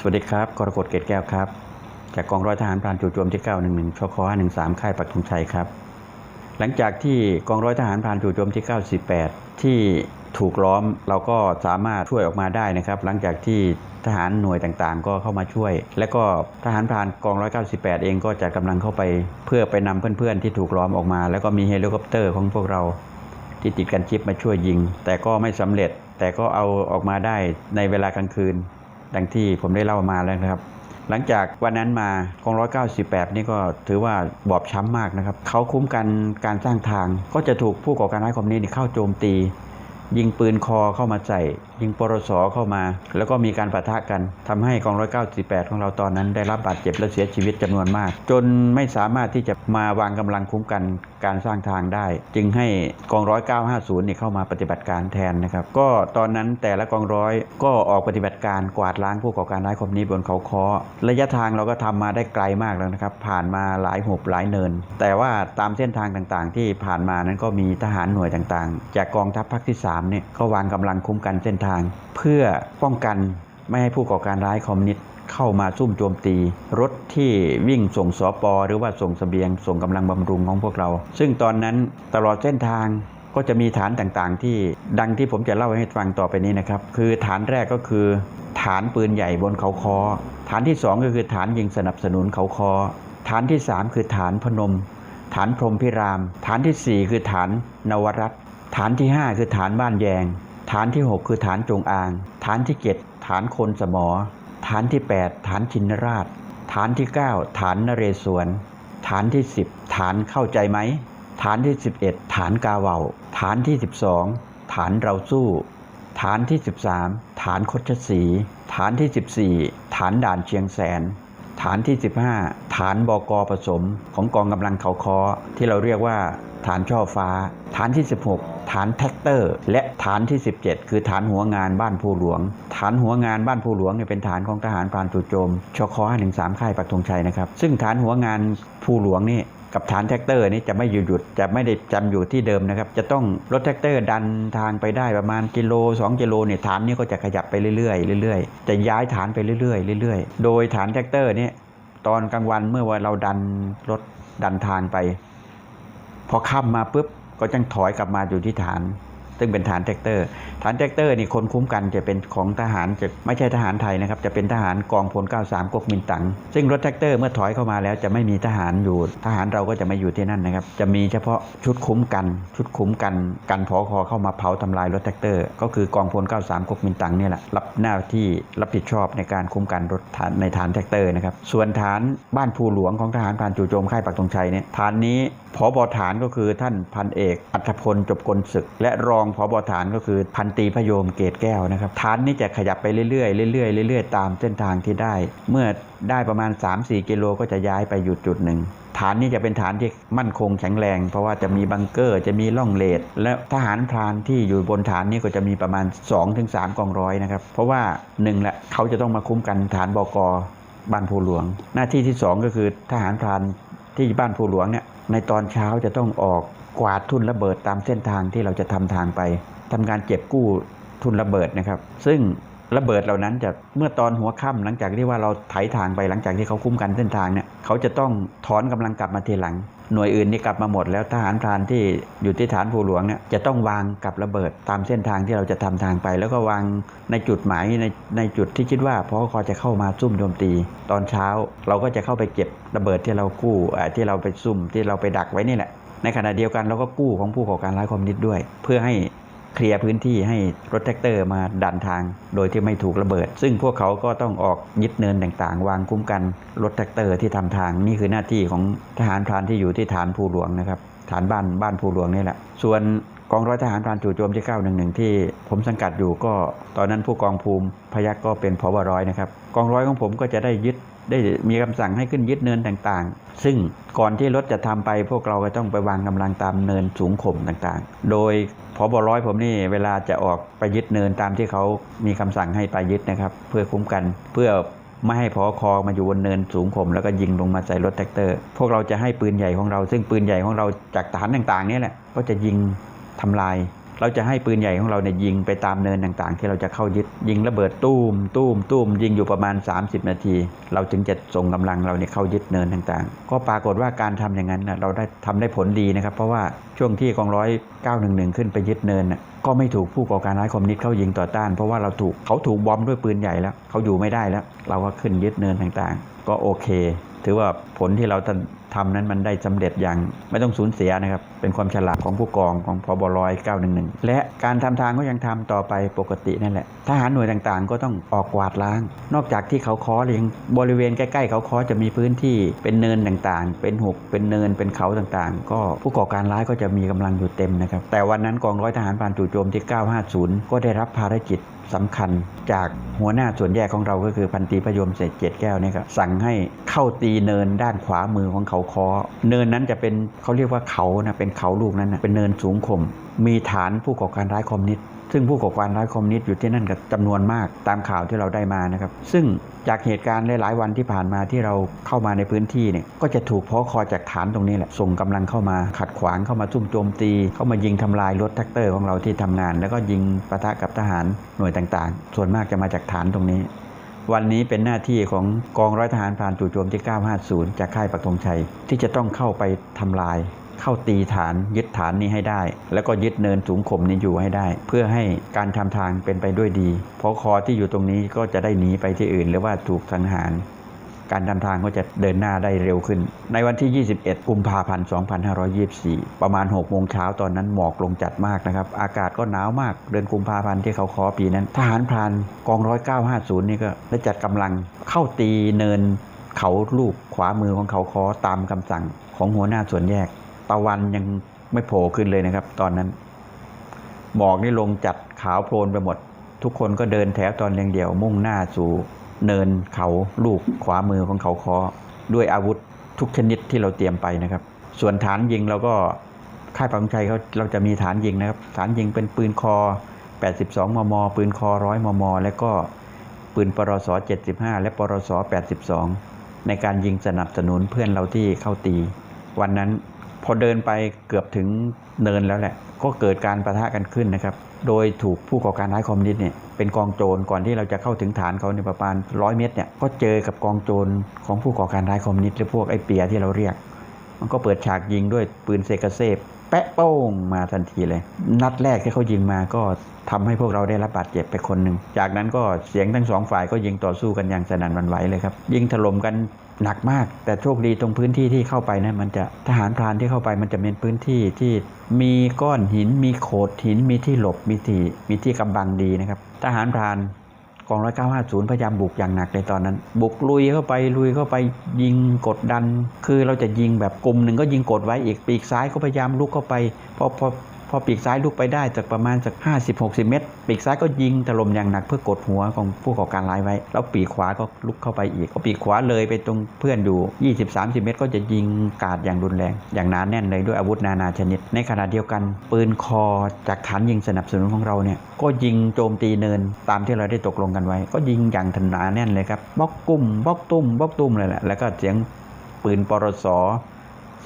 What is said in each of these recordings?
สวัสดีครับ กรกฎเกตแก้วครับ จากกองร้อยทหารพรานจู่โจมที่ 911ชค513 ค่ายปักธงชัยครับ หลังจากที่กองร้อยทหารพรานจู่โจมที่ 98 ที่ถูกล้อมเราก็สามารถช่วยออกมาได้นะครับ หลังจากที่ทหารหน่วยต่างๆ ก็เข้ามาช่วย และก็ทหารพรานกอง 198 เองก็จัดกำลังเข้าไปเพื่อไปนำเพื่อนๆ ที่ถูกล้อมออกมา แล้วก็มีเฮลิคอปเตอร์ของพวกเราที่ติดกันชิปมาช่วยยิง แต่ก็ไม่สำเร็จแต่ก็เอาออกมาได้ในเวลากลางคืน ดังที่ผมได้เล่ามาแล้วนะครับ หลังจากวันนั้นมากองร้อยเก้าสิบแปดนี่ก็ถือว่าบอบช้ำมากนะครับ เขาคุ้มกันการสร้างทางก็จะถูกผู้ก่อการร้ายคอมมิวนิสต์นี่เข้าโจมตี ยิงปืนคอเข้ามาใส่ ยิงปรสเข้ามา แล้วก็มีการปะทะกันทำให้กองร้อยเก้าสิบแปดของเราตอนนั้นได้รับบาดเจ็บและเสียชีวิตจำนวนมาก จนไม่สามารถที่จะมาวางกำลังคุ้มกันการสร้างทางได้ จึงให้กองร้อยเก้าห้าศูนย์นี่เข้ามาปฏิบัติการแทนนะครับ ก็ตอนนั้นแต่ละกองร้อยก็ออกปฏิบัติการกวาดล้างผู้ก่อการร้ายคมนิสต์บนเขาคอระยะทางเราก็ทำมาได้ไกลมากแล้วนะครับ ผ่านมาหลายหุบหลายเนิน แต่ว่าตามเส้นทางต่างๆ ที่ผ่านมานั้นก็มีทหารหน่วยต่างๆ จากกองทัพภาคที่3เนี่ยก็วางกำลังคุ้มกันเส้นทาง เพื่อป้องกันไม่ให้ผู้ก่อการร้ายคอมมิวนิสต์เข้ามาซุ่มโจมตี รถที่วิ่งส่งสอปอหรือว่าส่งสเสบียง ส่งกำลังบำรุงของพวกเรา ซึ่งตอนนั้นตลอดเส้นทางก็จะมีฐานต่างๆ ที่ดังที่ผมจะเล่าให้ฟังต่อไปนี้นะครับ คือฐานแรกก็คือ ฐานปืนใหญ่บนเขาคอ ฐานที่ 2 ก็คือฐานยิงสนับสนุนเขาคอ ฐานที่ 3 คือฐานพนม ฐานพรมพิราม ฐานทีสี่4 คือฐานนวรัต ฐานที่ 5 คือฐานบ้านแยง ฐานที่ 6 คือฐานจงอาง ฐานที่ 7 ฐานคนสมอ ฐานที่ 8 ฐานชินราช ฐานที่ 9 ฐานนเรศวร ฐานที่ 10 ฐานเข้าใจไหม ฐานที่ 11 ฐานกาเวาฐานที่ 12 ฐานเราสู้ ฐานที่ 13 ฐานคชศรีฐานที่ 14 ฐานด่านเชียงแสนฐานที่ 15 ฐานบกผสมของกองกำลังเขาคอที่เราเรียกว่า ฐานช่อฟ้า ฐานที่ 16 ฐานแท็กเตอร์ และฐานที่ 17 คือฐานหัวงานบ้านภูหลวง ฐานหัวงานบ้านภูหลวงเนี่ยเป็นฐานของทหารพรานจู่โจมชค513ค่ายปักธงชัยนะครับซึ่งฐานหัวงานภูหลวงนี่กับฐานแท็กเตอร์นี่จะไม่อยู่หยุดจะไม่ได้จำอยู่ที่เดิมนะครับ จะต้องรถแท็กเตอร์ดันทางไปได้ประมาณกิโล 2 กิโลเนี่ยฐานนี้ก็จะขยับไปเรื่อยๆเรื่อยๆ จะย้ายฐานไปเรื่อยๆเรื่อยๆ โดยฐานแท็กเตอร์นี่ตอนกลางวันเมื่อว่าเราดันรถดันทางไป พอค่ำมาปุ๊บก็จังถอยกลับมาอยู่ที่ฐาน ซึ่งเป็นฐานแท็กเตอร์ ฐานแท็กเตอร์นี่คนคุ้มกันจะเป็นของทหารจะไม่ใช่ทหารไทยนะครับ จะเป็นทหารกองพล 93ก๊กมินตั๋งซึ่งรถแท็กเตอร์เมื่อถอยเข้ามาแล้วจะไม่มีทหารอยู่ ทหารเราก็จะไม่อยู่ที่นั่นนะครับ จะมีเฉพาะชุดคุ้มกัน ชุดคุ้มกัน กันพอคอเข้ามาเผาทำลายรถแท็กเตอร์ ก็คือกองพล 93ก๊กมินตั๋งนี่แหละรับหน้าที่รับผิดชอบในการคุ้มกันรถฐานในฐานแท็กเตอร์นะครับ ส่วนฐานบ้านภูหลวงของทหารพรานจู่โจมค่ายปักธงชัยเนี่ยฐานนี้ผบฐานก็คือท่านพันเอก อัธพลจบกลศึก และรองผบฐานก็คือพันตรีพยมเกตแก้วนะครับฐานนี้จะขยับไปเรื่อยๆเรื่อยๆเรื่อยๆตามเส้นทางที่ได้ เมื่อได้ประมาณ 3-4 กิโลก็จะย้ายไปอยู่จุดหนึ่งฐานนี้จะเป็นฐานที่มั่นคงแข็งแรง เพราะว่าจะมีบังเกอร์จะมีล่องเลดและทหารพรานที่อยู่บนฐานนี้ก็จะมีประมาณ 2-3 กองร้อยนะครับ เพราะว่าหนึ่งละเขาจะต้องมาคุ้มกันฐานบกบ้านภูหลวง หน้าที่ที่สองก็คือทหารพรานที่บ้านภูหลวงเนี่ย ในตอนเช้าจะต้องออกกวาดทุนระเบิดตามเส้นทางที่เราจะทำทางไปทำการเก็บกู้ทุนระเบิดนะครับ ซึ่ง ระเบิดเหล่านั้นจะเมื่อตอนหัวค่ำหลังจากที่ว่าเราไถทางไปหลังจากที่เขาคุ้มกันเส้นทางเนี่ยเขาจะต้องถอนกำลังกลับมาทีหลัง หน่วยอื่นนี่กลับมาหมด แล้วทหารพรานที่อยู่ที่ฐานภูหลวงเนี่ยจะต้องวางกับระเบิดตามเส้นทางที่เราจะทำทางไป แล้วก็วางในจุดหมายในในจุดที่คิดว่าพอคอจะเข้ามาซุ่มโจมตี ตอนเช้าเราก็จะเข้าไปเก็บระเบิดที่เรากู้ที่เราไปซุ่มที่เราไปดักไว้นี่แหละในขณะเดียวกันเราก็กู้ของผู้ก่อการร้ายคอมมิวนิสต์ด้วย เพื่อให้ เคลียร์พื้นที่ให้รถแท็กเตอร์มาดันทาง โดยที่ไม่ถูกระเบิด ซึ่งพวกเขาก็ต้องออกยึดเนินต่างๆ วางคุ้มกันรถแท็กเตอร์ที่ทำทาง นี่คือหน้าที่ของทหารพรานที่อยู่ที่ฐานภูหลวงนะครับฐานบ้านบ้านภูหลวงนี่แหละ ส่วนกองร้อยทหารพรานจู่โจมที่ 911 ที่ผมสังกัดอยู่ก็ตอนนั้นผู้กองภูมิพยักก็เป็นพบร้อยนะครับกองร้อยของผมก็จะได้ยึด ได้มีคำสั่งให้ขึ้นยึดเนินต่างๆ ซึ่งก่อนที่รถจะทำไปพวกเราก็ต้องไปวางกำลังตามเนินสูงข่มต่างๆ โดยพบร้อยผมนี่เวลาจะออกไปยึดเนินตามที่เขามีคำสั่งให้ไปยึดนะครับ เพื่อคุ้มกันเพื่อไม่ให้พอคอมาอยู่บนเนินสูงข่มแล้วก็ยิงลงมาใส่รถแท็กเตอร์ พวกเราจะให้ปืนใหญ่ของเรา ซึ่งปืนใหญ่ของเราจากฐานต่างๆนี่แหละก็จะยิงทำลาย เราจะให้ปืนใหญ่ของเราเนี่ยยิงไปตามเนินต่างๆ ที่เราจะเข้ายึดยิงระเบิดตู้มตู้มตู้มยิงอยู่ประมาณ 30 นาที เราถึงจะส่งกำลังเราเนี่ยเข้ายึดเนินต่างๆ ก็ปรากฏว่าการทำอย่างนั้นเราได้ทำได้ผลดีนะครับ เพราะว่าช่วงที่กองร้อย911 ขึ้นไปยึดเนินก็ไม่ถูกผู้ก่อการร้ายคอมมิวนิสต์เข้ายิงต่อต้าน เพราะว่าเราถูกเขาถูกบอมด้วยปืนใหญ่แล้วเขาอยู่ไม่ได้แล้ว เราก็ขึ้นยึดเนินต่างๆ ก็โอเค ถือว่าผลที่เราทำนั้นมันได้สำเร็จอย่างไม่ต้องสูญเสียนะครับเป็นความฉลาดของผู้กองของพบร้อย911และการทำทางก็ยังทำต่อไปปกตินั่นแหละ ทหารหน่วยต่างๆ ก็ต้องออกกวาดล้าง นอกจากที่เขาค้อเลียงบริเวณใกล้ๆเขาค้อจะมีพื้นที่เป็นเนินต่างๆ เป็นหุบเป็นเนินเป็นเขาต่างๆ ก็ผู้ก่อการร้ายก็จะมีกำลังอยู่เต็มนะครับ แต่วันนั้นกองร้อยทหารผ่านจู่โจมที่ 950 ก็ได้รับภารกิจสำคัญจากหัวหน้าส่วนแยกของเราก็คือพันตรีพยมเศษเจ็ดแก้วนี่ครับสั่งให้เข้าตีเนินด้านขวามือของเขาคอเนินนั้นจะเป็นเขาเรียกว่าเขานะเป็นเขาลูกนั้นนะเป็นเนินสูงข่มมีฐานผู้ก่อการร้ายคอมมิวนิสต์ซึ่งผู้ก่อการร้ายคอมมิวนิสต์อยู่ที่นั่นกับจำนวนมากตามข่าวที่เราได้มานะครับ ซึ่งจากเหตุการณ์หลาย ๆ วันที่ผ่านมาที่เราเข้ามาในพื้นที่เนี่ยก็จะถูกพ้อคอจากฐานตรงนี้แหละส่งกำลังเข้ามาขัดขวางเข้ามาซุ่มโจมตี เข้ามายิงทำลายรถแท็กเตอร์ของเราที่ทำงาน แล้วก็ยิงปะทะกับทหารหน่วยต่าง ๆ ส่วนมากจะมาจากฐานตรงนี้ วันนี้เป็นหน้าที่ของกองร้อยทหารพรานจู่โจมที่ 950 จากค่ายปักธงชัยที่จะต้องเข้าไปทำลาย เข้าตีฐานยึดฐานนี้ให้ได้ แล้วก็ยึดเนินสูงข่มนี้อยู่ให้ได้ เพื่อให้การทำทางเป็นไปด้วยดี เพราะคอที่อยู่ตรงนี้ก็จะได้หนีไปที่อื่น หรือว่าถูกสังหารการทำทางก็จะเดินหน้าได้เร็วขึ้น ในวันที่ 21 กุมภาพันธ์ 2524 ประมาณ 6 โมงเช้าตอนนั้นหมอกลงจัดมากนะครับ อากาศก็หนาวมาก เดือนกุมภาพันธ์ที่เขาขอปีนั้น ทหารพรานกองร้อย950นี่ก็ได้จัดกำลังเข้าตีเนินเขาลูกขวามือของเขาคอตามคำสั่งของหัวหน้าส่วนแยก ตะวันยังไม่โผล่ขึ้นเลยนะครับ ตอนนั้นหมอกนี่ลงจัดขาวโพลนไปหมด ทุกคนก็เดินแถวตอนเรียงเดี่ยวมุ่งหน้าสู่เนินเขาลูกขวามือของเขาคอด้วยอาวุธทุกชนิดที่เราเตรียมไปนะครับ ส่วนฐานยิงเราก็ค่ายปังชัยเขาเราจะมีฐานยิงนะครับ ฐานยิงเป็นปืนคอ 82 มม ปืนคอ 100 มม และก็ปืนปรส 75 และปรส 82 ในการยิงสนับสนุนเพื่อนเราที่เข้าตี วันนั้น พอเดินไปเกือบถึงเนินแล้วแหละ ก็เกิดการประทะกันขึ้นนะครับ โดยถูกผู้ก่อการร้ายคอมมิวนิสต์เนี่ยเป็นกองโจรก่อนที่เราจะเข้าถึงฐานเขาในประมาณร้อยเมตรเนี่ยก็เจอกับกองโจรของผู้ก่อการร้ายคอมมิวนิสต์หรือพวกไอ้เปียที่เราเรียก มันก็เปิดฉากยิงด้วยปืนเซกาเซฟแปะโป้งมาทันทีเลย นัดแรกที่เขายิงมาก็ทำให้พวกเราได้รับบาดเจ็บไปคนหนึ่ง จากนั้นก็เสียงทั้งสองฝ่ายก็ยิงต่อสู้กันอย่างสนั่นวันไหวเลยครับ ยิงถล่มกัน หนักมาก แต่โชคดีตรงพื้นที่ที่เข้าไปนะมันจะทหารพรานที่เข้าไปมันจะเป็นพื้นที่ที่มีก้อนหิน มีโขดหิน มีที่หลบมีที่มีที่กำบังดีนะครับทหารพรานกองร้อยเก้าห้าศูนย์พยายามบุกอย่างหนักในตอนนั้น บุกลุยเข้าไปลุยเข้าไปยิงกดดัน คือเราจะยิงแบบกลุ่มหนึ่งก็ยิงกดไว้อีกปีกซ้ายก็พยายามลุกเข้าไปพอพอ พอปีกซ้ายลุกไปได้จากประมาณจาก 50-60 เมตร ปีกซ้ายก็ยิงถล่มอย่างหนักเพื่อกดหัวของผู้ก่อการร้ายไว้ แล้วปีกขวาก็ลุกเข้าไปอีกพอปีกขวาเลยไปตรงเพื่อนอยู่ 20-30 เมตร ก็จะยิงกาดอย่างรุนแรง อย่างหนาแน่นเลยด้วยอาวุธนานาชนิด ในขณะเดียวกัน ปืนคอจากฐานยิงสนับสนุนของเราเนี่ยก็ยิงโจมตีเนินตามที่เราได้ตกลงกันไว้ ก็ยิงอย่างหนาแน่นเลยครับบล็อกกุ้มบล็อกตุ้มบล็อกตุ้มเลยแหละแล้วก็เสียงปืนปรสเ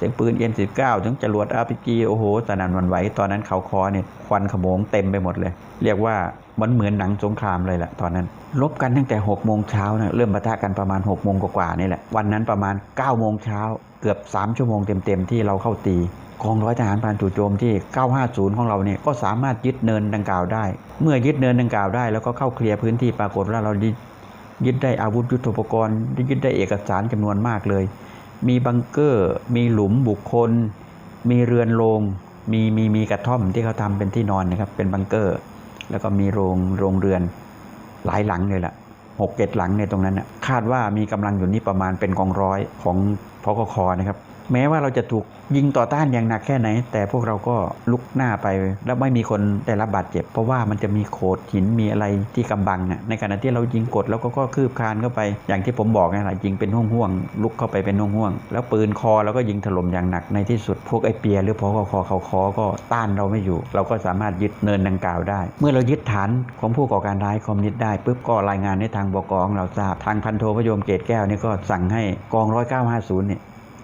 สียงปืน M19 ถึงจรวด RPG โอ้โหสนั่นวันไหว ตอนนั้นเขาคอเนี่ยควันขโมงเต็มไปหมดเลย เรียกว่ามันเหมือนหนังสงครามเลยแหละตอนนั้น ลบกันตั้งแต่6โมงเช้านะเริ่มปะทะกันประมาณ6โมงกว่าๆนี่แหละ วันนั้นประมาณ9โมงเช้าเกือบ 3 ชั่วโมงเต็มๆที่เราเข้าตีกองร้อยทหารพรานจู่โจมที่ 950 ของเราเนี่ยก็สามารถยึดเนินดังกล่าวได้ เมื่อยึดเนินดังกล่าวได้ แล้วก็เข้าเคลียร์พื้นที่ปรากฏว่าเรายึดได้อาวุธยุทโธปกรณ์ยึดได้เอกสารจำนวนมากเลย มีบังเกอร์ มีหลุมบุคคล มีเรือนโรงมีมีมีกระท่อมที่เขาทำเป็นที่นอนนะครับ เป็นบังเกอร์ แล้วก็มีโรงโรงเรือนหลายหลังเลยล่ะหกเจ็ดหลังในตรงนั้นน่ะคาดว่ามีกำลังอยู่นี่ประมาณเป็นกองร้อยของพกคนะครับ แม้ว่าเราจะถูกยิงต่อต้านอย่างหนักแค่ไหน แต่พวกเราก็ลุกหน้าไป แล้วไม่มีคนได้รับบาดเจ็บ เพราะว่ามันจะมีโขดหินมีอะไรที่กำบังอะในขณะที่เรายิงกดแล้วก็ก็คืบคลานเข้าไป อย่างที่ผมบอกไงล่ะยิงเป็นห่วงๆลุกเข้าไปเป็นห่วงๆแล้วปืนคอแล้วก็ยิงถล่มอย่างหนักในที่สุด พวกไอเปียหรือพกคอเขาคอก็ต้านเราไม่อยู่ เราก็สามารถยึดเนินดังกล่าวได้ เมื่อเรายึดฐานของผู้ก่อการร้ายคอมมิวนิสต์ได้ปุ๊บก็รายงานให้ทางบกของเราทราบทางพันโทพยมเกตแก้วนี่ก็สั่งให้กองร้อยเก้าห้าศูนย์เนี่ย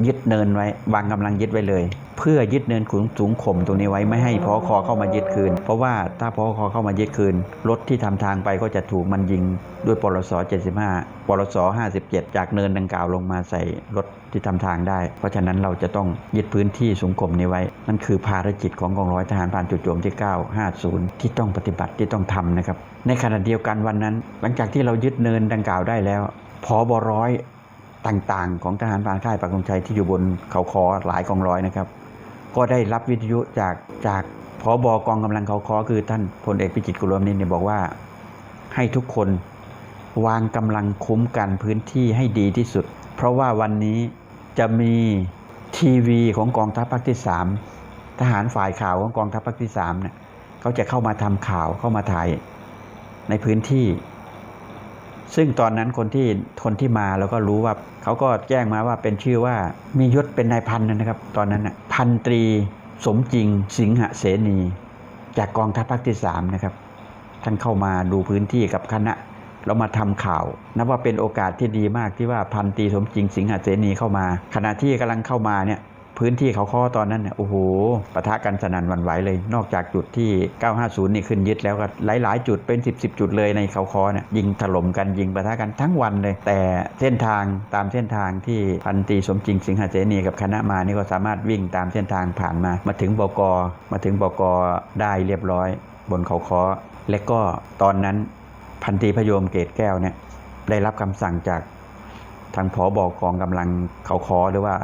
ยึดเนินไว้ วางกำลังยึดไว้เลย เพื่อยึดเนินขุนสูงข่มตรงนี้ไว้ไม่ให้พอคอเข้ามายึดคืน เพราะว่าถ้าพอคอเข้ามายึดคืนรถที่ทำทางไปก็จะถูกมันยิงด้วยปลส75ปลส57 จากเนินดังกล่าวลงมาใส่รถที่ทำทางได้ เพราะฉะนั้นเราจะต้องยึดพื้นที่สูงข่มนี้ไว้ นั่นคือภารกิจของกองร้อยทหารพรานจุดโจมที่ 950 ที่ต้องปฏิบัติที่ต้องทำนะครับ ในขณะเดียวกันวันนั้น หลังจากที่เรายึดเนินดังกล่าวได้แล้วพอบร้อย ต่างๆ ของทหารพรานค่ายปักธงชัยที่อยู่บนเขาคอหลายกองร้อยนะครับ ก็ได้รับวิทยุจากจากพอบอกองกำลังเขาคอคือท่านพลเอกพิจิตรกุลวนินเนี่ยบอกว่าให้ทุกคนวางกำลังคุ้มกันพื้นที่ให้ดีที่สุด เพราะว่าวันนี้จะมีทีวีของกองทัพภาคที่ 3 ทหารฝ่ายข่าวของกองทัพภาคที่3เนี่ยเขาจะเข้ามาทำข่าวเข้ามาถ่ายในพื้นที่ ซึ่งตอนนั้นคนที่คนที่มาแล้วก็รู้ว่าเขาก็แจ้งมาว่าเป็นชื่อว่ามียศเป็นนายพันนะครับ ตอนนั้นน่ะพันตรีสมจริงสิงหเสนี จากกองทัพภาคที่สามนะครับ ท่านเข้ามาดูพื้นที่กับคณะแล้วมาทำข่าวนับว่าเป็นโอกาสที่ดีมากที่ว่าพันตรีสมจริงสิงหเสนีเข้ามา ขณะที่กำลังเข้ามาเนี่ย พื้นที่เขาข้อตอนนั้นเนี่ยโอ้โหปะทะกันสนั่นวันไหวเลย นอกจากจุดที่ 950 นี่ขึ้นยึดแล้วก็หลาย ๆ จุดเป็น 10 10 จุดเลยในเขาคอเนี่ยยิงถล่มกันยิงปะทะกันทั้งวันเลย แต่เส้นทางตามเส้นทางที่พันตีสมจริงสิงหเสนีกับคณะมานี่ก็สามารถวิ่งตามเส้นทางผ่านมา มาถึงบกมาถึงบกได้เรียบร้อย บนเขาคอและก็ตอนนั้นพันตีพยมเกตแก้วเนี่ยได้รับคำสั่งจากทางผอบอกกองกำลังเขาคอหรือว่า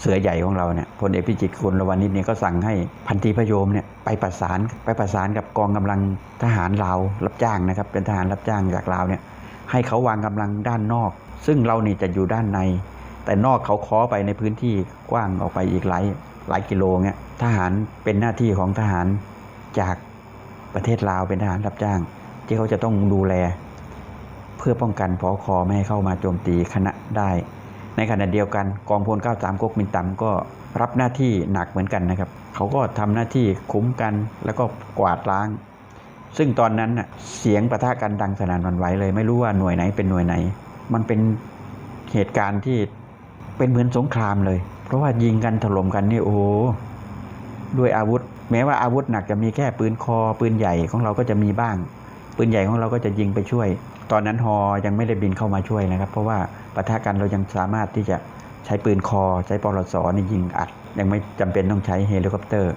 เสือใหญ่ของเราเนี่ยพลเอกพิจิตรคุณรวานิชเนี่ยก็สั่งให้พันตรีพยมเนี่ยไปประสานไปประสานกับกองกำลังทหารลาวรับจ้างนะครับ เป็นทหารรับจ้างจากลาวเนี่ยให้เขาวางกำลังด้านนอก ซึ่งเรานี่จะอยู่ด้านใน แต่นอกเขาเคอไปในพื้นที่กว้างออกไปอีกหลายหลายกิโลเงี้ยทหารเป็นหน้าที่ของทหารจากประเทศลาวเป็นทหารรับจ้าง ที่เขาจะต้องดูแล เพื่อป้องกันพอคอไม่ให้เข้ามาโจมตีคณะได้ ในขณะเดียวกันกองพล 93ก๊กมินตั๋มก็รับหน้าที่หนักเหมือนกันนะครับเขาก็ทำหน้าที่คุ้มกันแล้วก็กวาดล้าง ซึ่งตอนนั้นเสียงประทะกันดังสนั่นวันไหวเลย ไม่รู้ว่าหน่วยไหนเป็นหน่วยไหน มันเป็นเหตุการณ์ที่เป็นเหมือนสงครามเลย เพราะว่ายิงกันถล่มกันนี่โอ้ด้วยอาวุธ แม้ว่าอาวุธหนักจะมีแค่ปืนคอ ปืนใหญ่ของเราก็จะมีบ้าง ปืนใหญ่ของเราก็จะยิงไปช่วย ตอนนั้นฮอยังไม่ได้บินเข้ามาช่วยนะครับ เพราะว่าปะทะกันเรายังสามารถที่จะใช้ปืนคอ ใช้ปลสนี่ยิงอัด ยังไม่จำเป็นต้องใช้เฮลิคอปเตอร์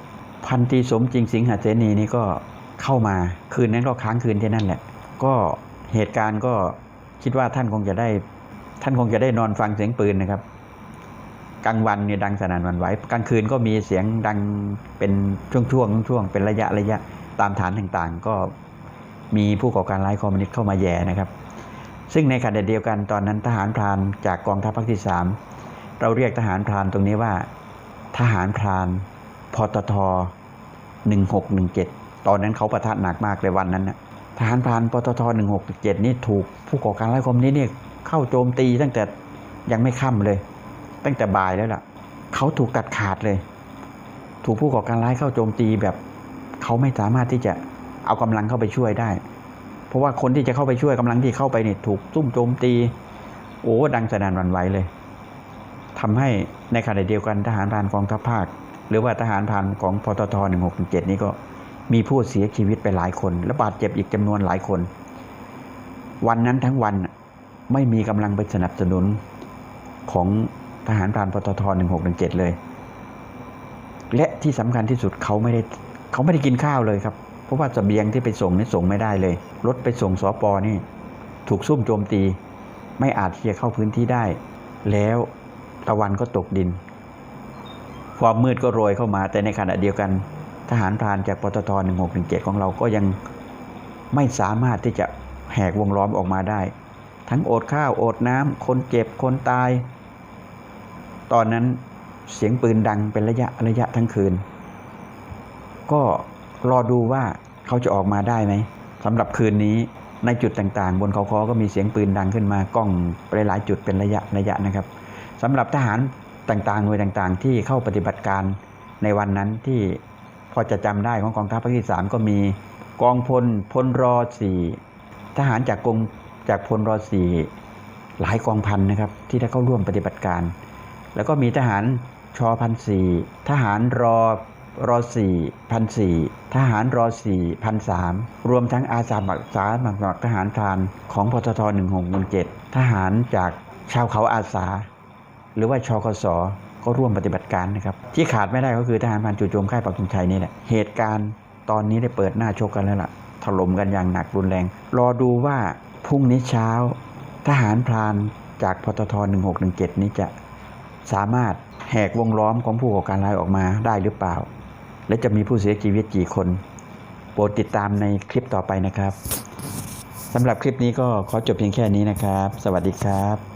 พันตีสมจริงสิงหาเสนีนี่ก็เข้ามาคืนนั้นก็ค้างคืนที่นั่นแหละ ก็เหตุการณ์ก็คิดว่าท่านคงจะได้ ท่านคงจะได้นอนฟังเสียงปืนนะครับกลางวันเนี่ยดังสนั่นหวันไหวกลางคืนก็มีเสียงดังเป็นช่วงๆช่วงๆเป็นระยะระยะตามฐานต่างๆ ก็ มีผู้ก่อการร้ายคอมมิวนิสต์เข้ามาแย่นะครับ ซึ่งในขณะเดียวกันตอนนั้นทหารพรานจากกองทัพภาคที่ 3 เราเรียกทหารพรานตรงนี้ว่า ทหารพรานพตท1617 ตอนนั้นเขาประทัดหนักมากเลยวันนั้นนะทหารพรานปตท1617 นี่ถูกผู้ก่อการร้ายคอมมิวนิสต์เนี่ยเข้าโจมตีตั้งแต่ยังไม่ค่ำเลย ตั้งแต่บ่ายแล้วล่ะ เขาถูกตัดขาดเลย ถูกผู้ก่อการร้ายเข้าโจมตีแบบ เขาไม่สามารถที่จะ เอากำลังเข้าไปช่วยได้ เพราะว่าคนที่จะเข้าไปช่วยกำลังที่เข้าไปเนี่ยถูกซุ่มโจมตี โอ้ดังสนั่นวันไหวเลยทำให้ในขณะเดียวกันทหารพรานกองทัพภาค หรือว่าทหารพรานของพตท1617นี่ก็มีผู้เสียชีวิตไปหลายคน และบาดเจ็บอีกจำนวนหลายคน วันนั้นทั้งวันไม่มีกำลังไปสนับสนุนของทหารพรานปตท1617เลย และที่สำคัญที่สุดเขาไม่ได้เขาไม่ได้กินข้าวเลยครับ ราะว่าสเสบียงที่ไปส่งนี่ส่งไม่ได้เลย รถไปส่งสอปอนี่ ถูกซุ่มโจมตี ไม่อาจที่จะเข้าพื้นที่ได้ แล้วตะวันก็ตกดิน ความมืดก็โรยเข้ามา แต่ในขณะเดียวกัน ทหารพรานจากปตท 1617 ของเราก็ยังไม่สามารถที่จะแหกวงล้อมออกมาได้ ทั้งอดข้าวอดน้ำคนเจ็บคนตาย ตอนนั้นเสียงปืนดังเป็นระยะระยะทั้งคืน ก็ รอดูว่าเขาจะออกมาได้ไหมสำหรับคืนนี้ในจุดต่างๆ บนเขาคอก็มีเสียงปืนดังขึ้นมากล้องไปหลายจุดเป็นระยะระยะนะครับสำหรับทหารต่างๆหน่วยต่างๆ ที่เข้าปฏิบัติการในวันนั้นที่พอจะจำได้ของกองทัพภาคที่ 3 ก็มีกองพลพลรอสี่ทหารจากกองจากพลรอสี่หลายกองพันนะครับที่ได้เข้าร่วมปฏิบัติการ แล้วก็มีทหารชอพันสี่ทหารรอ รอสี่พันสี่ทหารรอสี่พันสามรวมทั้งอาสาสมัครสาสมัครทหารพรานของพททหนึ่งหกหนึ่งเจ็ดทหารจากชาวเขาอาสา หรือว่าชกสก็ร่วมปฏิบัติการนะครับ ที่ขาดไม่ได้ก็คือทหารพรานจู่โจมค่ายปักธงชัยนี่แหละเหตุการณ์ตอนนี้ได้เปิดหน้าชกกันแล้วล่ะถล่มกันอย่างหนักรุนแรง รอดูว่าพรุ่งนี้เช้า ทหารพรานจากพทท1617 นี้จะสามารถแหกวงล้อมของผู้ก่อการร้ายออกมาได้หรือเปล่า และจะมีผู้เสียชีวิตกี่คน โปรดติดตามในคลิปต่อไปนะครับสำหรับคลิปนี้ก็ขอจบเพียงแค่นี้นะครับ สวัสดีครับ